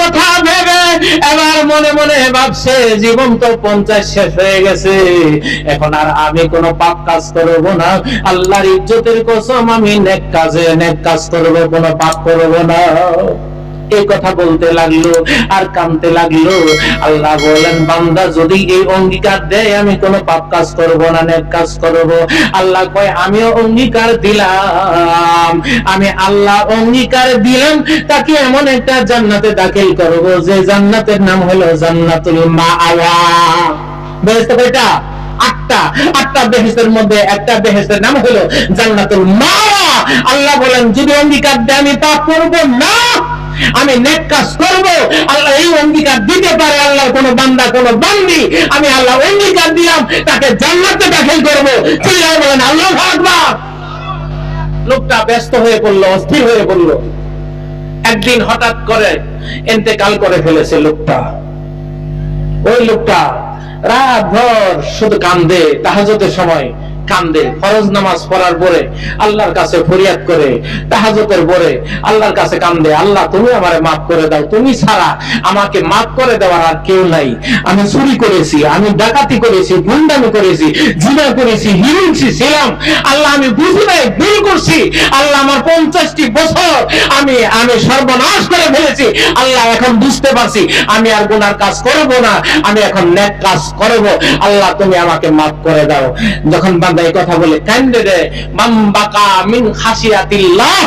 কথা ভেবে এবার মনে মনে ভাবছে, জীবন তো পঞ্চাশ শেষ হয়ে গেছে। এখন আর আমি কোনো পাপ কাজ করব না। আল্লাহর ইজ্জতের কসম আমি নেক কাজে নেক কাজ করব, কোনো পাপ করব না। এই কথা বলতে লাগল আর কানতে লাগল। আল্লাহ বলেন, বান্দা যদি এই অঙ্গীকার দেয়, আমি কোনো পাপ কাজ করব না, নেক কাজ করব। আল্লাহ কয়, আমিও অঙ্গীকার দিলাম। আমি আল্লাহ অঙ্গীকার দিলাম, তাকে এমন একটা জান্নাতে দাখিল করব, যে জান্নাতের নাম হলো জান্নাতুল মাআওয়া বেহেশত কয়টা? আটটা। আটটা বেহেস্তের মধ্যে একটা বেহেস্তের নাম হলো জান্নাতুল মাওয়া। আল্লাহ বলেন, যদি অঙ্গীকার দেয়, আমি তা করব না। আমি নেক কাজ করব, আল্লাহ এই অঙ্গীকার দিতে পারে আল্লাহ কোন বান্দা, কোন বান্দি। আমি আল্লাহ অঙ্গীকার দিলাম, তাকে জান্নাতে দাখিল করব। চিল্লায় বলেন, আল্লাহ আকবার! লোকটা ব্যস্ত হয়ে পড়ল, অস্থির হয়ে পড়ল। একদিন হঠাৎ করে এতেকাল করে ফেলেছে লোকটা। ওই লোকটা রাত ভর শুধু কান্দে তাহাজতের সময় কান্দে, ফরজ নামাজ পড়ার পরে আল্লাহর কাছে ফরিয়াদ করে তাহাজতের পরে আল্লাহর কাছে কান্দে, আল্লাহ তুমি আমারে মাফ করে দাও, তুমি ছাড়া আমাকে মাফ করে দেওয়ার আর কেউ নাই। আমি চুরি করেছি, আমি ডাকাতি করেছি, গুন্ডামি করেছি, জিনা করেছি, হিংসি ছিলাম। আল্লাহ আমি বুঝি নাই, ভুল করছি। আল্লাহ আমার পঞ্চাশটি বছর আমি আমি সর্বনাশ করে ফেলেছি। আল্লাহ এখন বুঝতে পারছি, আমি আর গুনার কাজ করব না, আমি এখন নেক কাজ করব। আল্লাহ তুমি আমাকে মাফ করে দাও। যখন বান্দা এই কথা বলে, কান্দে রে মাম মিন খাসিয়াতিল্লাহ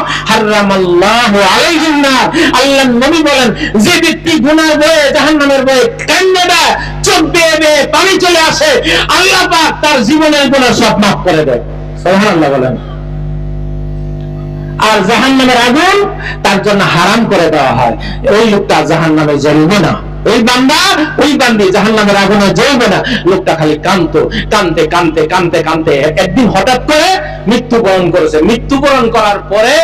আলাইহিন নার। আল্লাহ নবী বলেন, যে ব্যক্তি গুনাহ জাহান্নামের কান্দে দেয় চোখ বেয়ে বেয়ে পানি চলে আসে, আল্লাহ পাক তার জীবনের গুনাহ সব মাফ করে দেয়। সুবহানাল্লাহ বলেন। আর জাহান নামের আগুন তার জন্য হারাম করে দেওয়া হয়। ওই লোকটা জাহান নামে জ্বলবে না। ওই বান্দা, ওই বান্দি জাহান নামের আগুনে জ্বলবে না। লোকটা খালি কানতো কানতে কানতে কানতে কানতে একদিন হঠাৎ করে মৃত্যুবরণ করেছে। মৃত্যুবরণ করার পরে